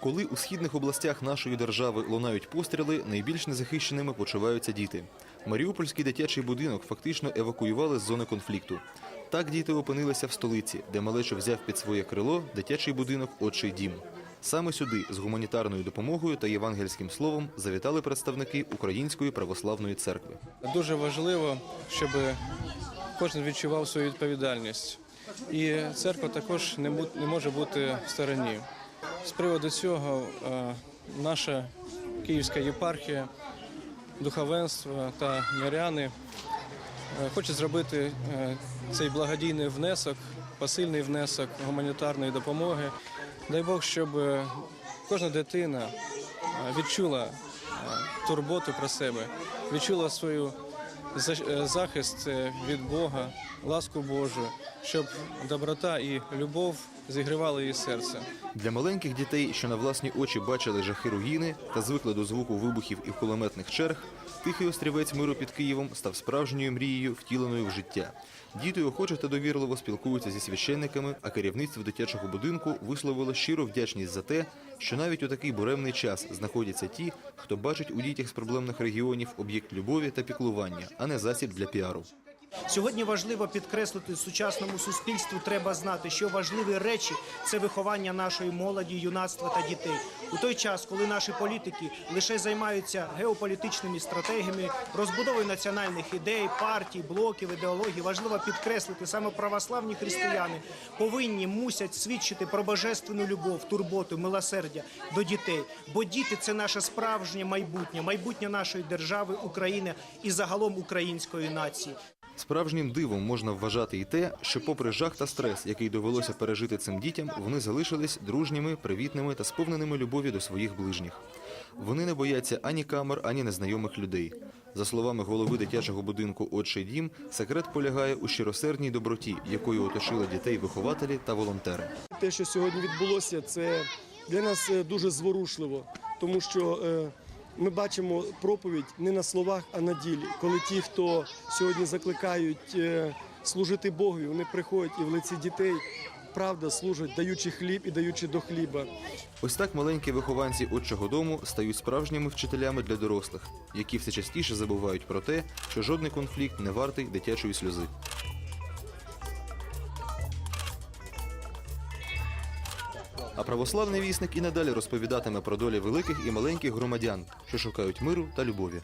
Коли у східних областях нашої держави лунають постріли, найбільш незахищеними почуваються діти. Маріупольський дитячий будинок фактично евакуювали з зони конфлікту. Так діти опинилися в столиці, де малечо взяв під своє крило дитячий будинок Отчий дім. Саме сюди з гуманітарною допомогою та євангельським словом завітали представники Української православної церкви. Дуже важливо, щоб кожен відчував свою відповідальність. І церква також не, може бути в стороні. З приводу цього е, наша Київська єпархія, духовенство та миряни е, хочуть зробити е, цей благодійний внесок, посильний внесок гуманітарної допомоги. Дай Бог, щоб кожна дитина відчула турботу про себе, відчула свою захист від Бога, ласку Божу, щоб доброта і любов зігрівали її серце. Для маленьких дітей, що на власні очі бачили жахи руїни та звикли до звуку вибухів і кулеметних черг, тихий острівець миру під Києвом став справжньою мрією, втіленою в життя. Діти охоче та довірливо спілкуються зі священниками, а керівництво дитячого будинку висловило щиру вдячність за те, що навіть у такий буремний час знаходяться ті, хто бачить у дітях з проблемних регіонів об'єкт любові та піклування, а не засіб для піару. Сьогодні важливо підкреслити сучасному суспільству. Треба знати, що важливі речі це виховання нашої молоді, юнацтва та дітей. У той час, коли наші політики лише займаються геополітичними стратегіями, розбудовою національних ідей, партій, блоків, ідеологій, важливо підкреслити саме православні християни повинні мусять свідчити про божественну любов, турботу, милосердя до дітей. Бо діти це наше справжнє майбутнє, майбутнє нашої держави, України і загалом української нації. Справжнім дивом можна вважати і те, що, попри жах та стрес, який довелося пережити цим дітям, вони залишились дружніми, привітними та сповненими любові до своїх ближніх. Вони не бояться ані камер, ані незнайомих людей. За словами голови дитячого будинку Отчий дім, секрет полягає у щиросердній доброті, якою оточили дітей вихователі та волонтери. Те, що сьогодні відбулося, це для нас е, дуже зворушливо, тому що е, ми бачимо проповідь не на словах, а на ділі. Коли ті, хто сьогодні закликають е, служити Богові, вони приходять і в лиці дітей правда служать, даючи хліб і даючи до хліба. Ось так маленькі вихованці отчого дому стають справжніми вчителями для дорослих, які все частіше забувають про те, що жодний конфлікт не вартий дитячої сльози. А православний вісник і надалі розповідатиме про долі великих і маленьких громадян, що шукають миру та любові.